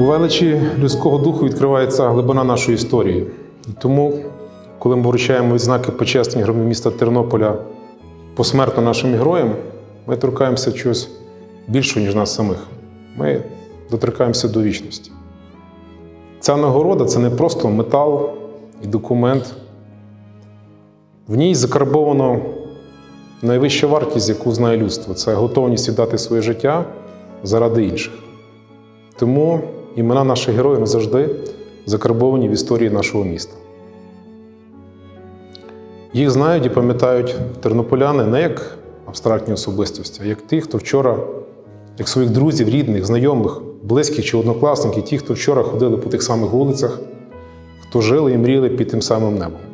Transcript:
У величі людського духу відкривається глибина нашої історії. І тому, коли ми вручаємо відзнаки почесні громади міста Тернополя посмертно нашим героям, ми торкаємося чогось більшого, ніж нас самих. Ми доторкаємося до вічності. Ця нагорода це не просто метал і документ. В ній закарбовано найвища вартість, яку знає людство це готовність віддати своє життя заради інших. Тому імена наших героїв завжди закарбовані в історії нашого міста. Їх знають і пам'ятають тернополяни не як абстрактні особистості, а як ті, хто вчора, як своїх друзів, рідних, знайомих, близьких чи однокласників, ті, хто вчора ходили по тих самих вулицях, хто жили і мріяли під тим самим небом.